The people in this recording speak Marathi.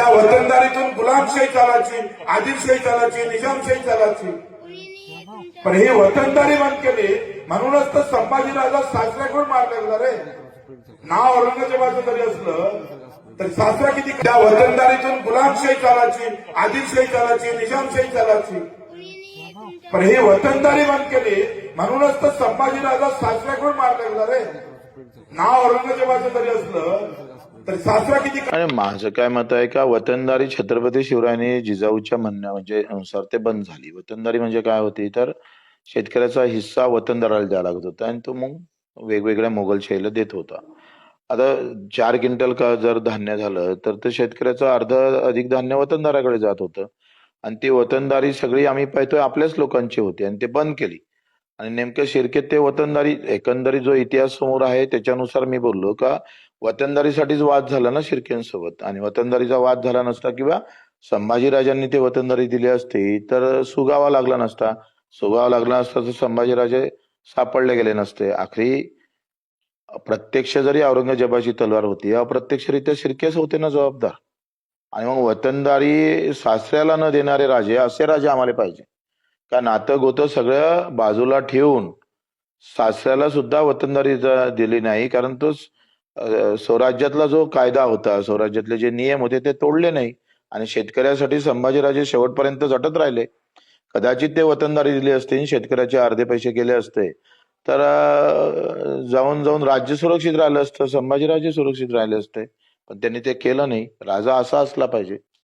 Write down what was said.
त्या वतनदारीतून गुलामशाही चालायची आदिलशाही चालायची निजामशाही चालायची पण हे वतनदारी बंद केली म्हणूनच तर संभाजीराजा सासऱ्याकडून मारला गेला रे? नाव औरंगजेबाचं जरी असलं तरी सासरा किती त्या वतनदारीतून गुलामशाही चालायची आदिलशाही चालायची निजामशाही चालायची पण हे वतनदारी बंद केली म्हणूनच तर संभाजीराजा सासऱ्याकडून मारला गेला रे? नाव औरंगजेबाचं जरी असलं तर सासरा किती आणि माझं काय मत आहे का वतनदारी छत्रपती शिवरायांनी जिजाऊच्या म्हणण्या म्हणजे अनुसार ते बंद झाली. वतनदारी म्हणजे काय होती? तर शेतकऱ्याचा हिस्सा वतनदाराला द्यावा लागत होता आणि तो मग वेगवेगळ्या मोगलशाहीला देत होता. आता चार क्विंटल का जर धान्य झालं तर ते शेतकऱ्याचं अर्ध अधिक धान्य वतनदाराकडे जात होतं. आणि ती वतनदारी सगळी आम्ही पाहतोय आपल्याच लोकांची होती आणि ते बंद केली. आणि नेमक्या शिरकेत ते वतनदारी एकंदरीत जो इतिहास समोर आहे त्याच्यानुसार मी बोललो का वतनदारीसाठीच वाद झाला ना शिर्केंसोबत आणि वतनदारीचा वाद झाला नसता किंवा संभाजीराजांनी ते वतनदारी दिली असती तर सुगावा लागला नसता. सुगावा लागला नसता तर संभाजीराजे सापडले गेले नसते. आखरी प्रत्यक्ष जरी औरंगजेबाची तलवार होती अप्रत्यक्षरित्या शिर्केच होते ना जबाबदार? आणि मग वतनदारी सासऱ्याला न देणारे राजे असे राजे आम्हाला पाहिजे. का नातं गोतं सगळं बाजूला ठेवून सासऱ्याला सुद्धा वतनदारी दिली नाही कारण तो स्वराज्यातला जो कायदा होता स्वराज्यातले जे नियम होते ते तोडले नाही. आणि शेतकऱ्यासाठी संभाजीराजे शेवटपर्यंत झटत राहिले. कदाचित ते वतनदारी दिली असती आणि शेतकऱ्याचे अर्धे पैसे केले असते. तर जाऊन जाऊन राज्य सुरक्षित राहिलं असतं संभाजीराजे सुरक्षित राहिले असते. पण त्यांनी ते केलं नाही. राजा असा असला पाहिजे.